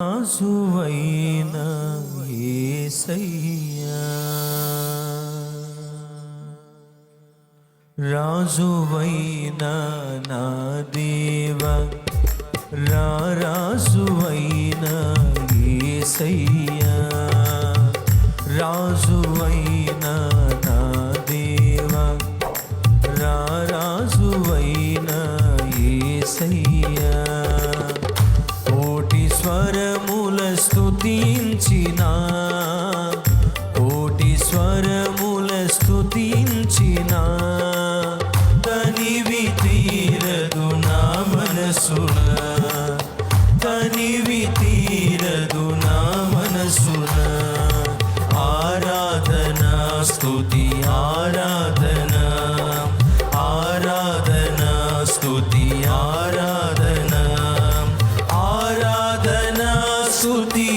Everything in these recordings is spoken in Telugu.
రాజువైన యేసయ్యా రాజువైన నా దేవ రా రాజువైన యేసయ్యా రాజువైనా మనసున తనివి తీరదు నా మనసున ఆరాధన స్తుతి ఆరాధన ఆరాధన స్తుతి ఆరాధన ఆరాధన స్తుతి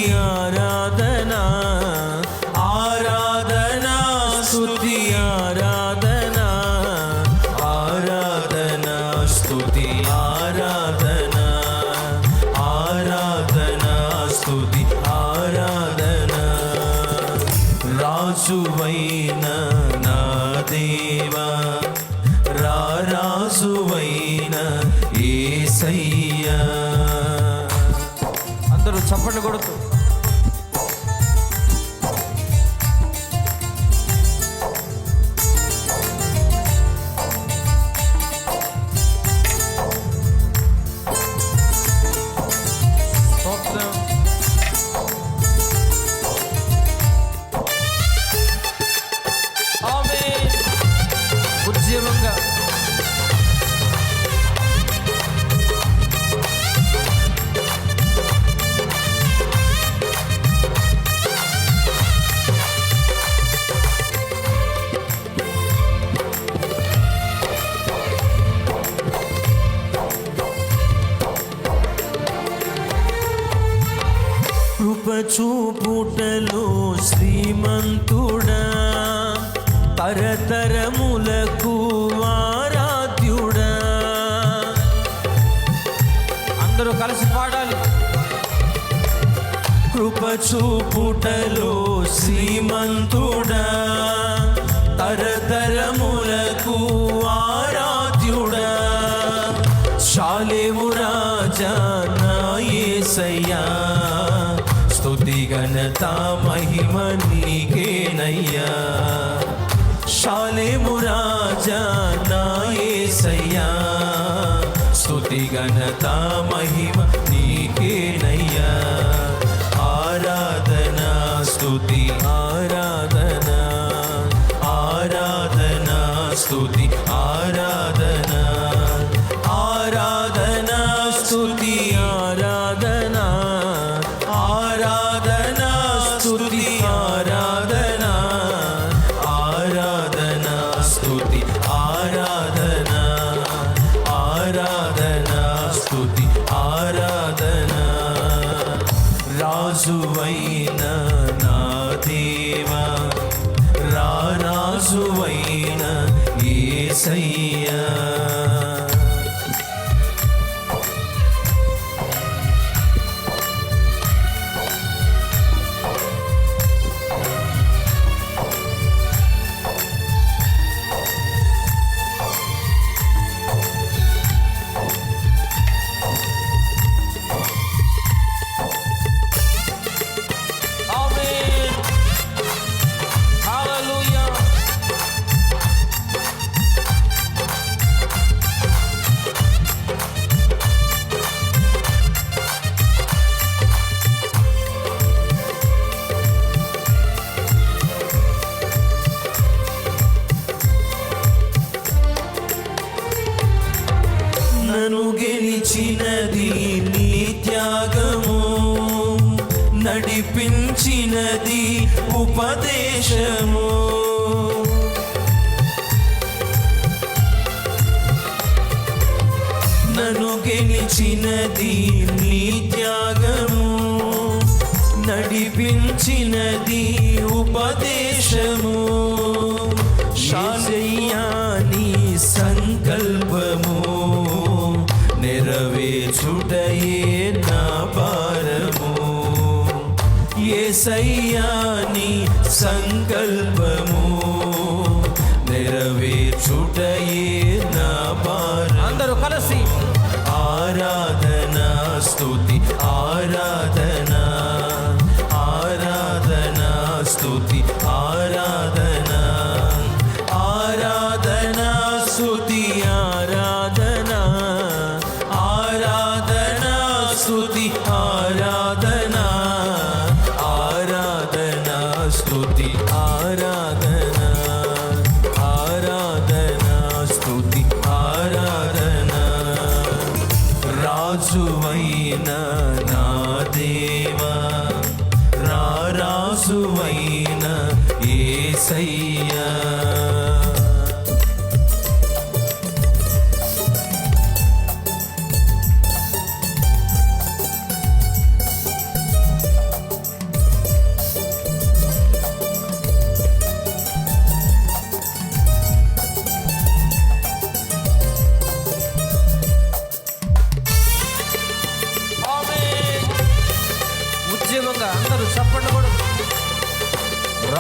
రాజువైన నా దేవా రా రాజువైన ఏసయ్యా. అందరూ చప్పట్లు కొడుతూ. కృప శ్రీమంతుడా. తరతరములకు వారాధ్యుడా అందరూ కలిసి పాడాలి. కృప చూపుటలో శ్రీమంతుడా. తరతరములకు ఘనత మహిమ నీకేనయ్యా శాలేము రాజా నా యేసయ్యా స్తుతి ఘనత మహిమ రాజువైన గెలిచినది నీ త్యాగము. నడిపించినది ఉపదేశము. నన్ను గెలిచినది నీ త్యాగము. నడిపించినది ఉపదేశము. ఏసయ్యాని సంకల్పము నెరవేర్చుటయే నా భారం. అందరూ కలిసి ఆరాధన రాజువైన నా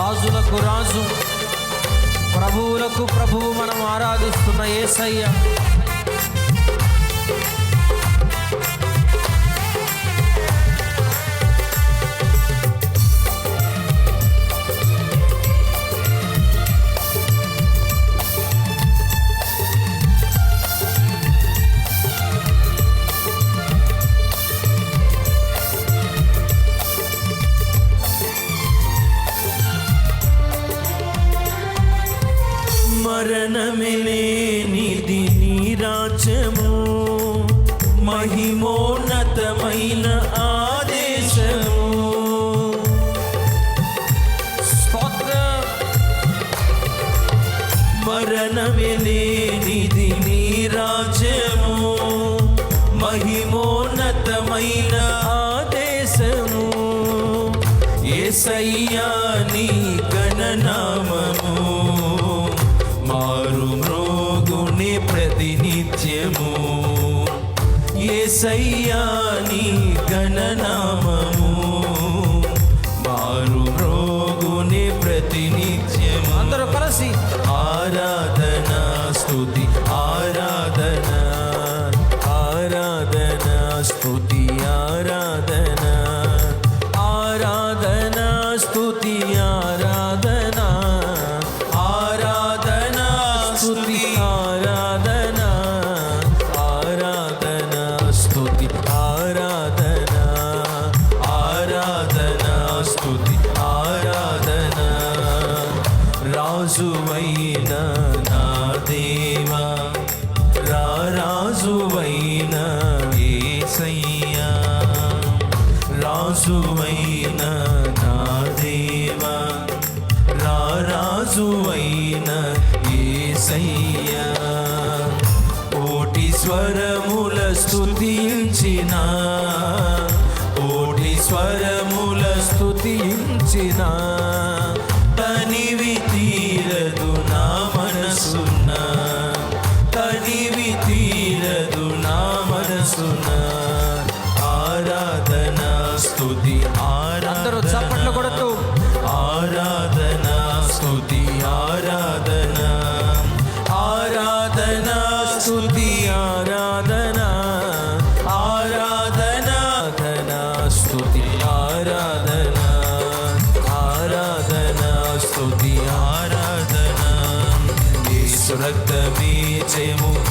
రాజులకు రాజు ప్రభువులకు ప్రభువు మనం ఆరాధిస్తున్న ఏసయ్య. మహిమోన్నతమైన ఆదేశము. స్తోత్రం. మరణమిలేనిది నీ రాజ్యము. మహిమోన్నతమైన ఆదేశము. ఏసయ్యా నీ గణనామము ఏసయ్యాని గణనామము మారు రోగుని ప్రతినిత్యం అందరూ కలిసి. ఆరాధన స్థుతి ఆరాధన ఆరాధన స్థుతి ఆరాధన ఆరాధన స్థుతి ఆరాధన ఆరాధన స్థుతి ఆరాధన. రాజువైన నా దేవా రారాజువైన ఏసయ్యా. కోటి స్వరముల స్థుతించిన కోటి స్వరముల స్థుతించినా démons.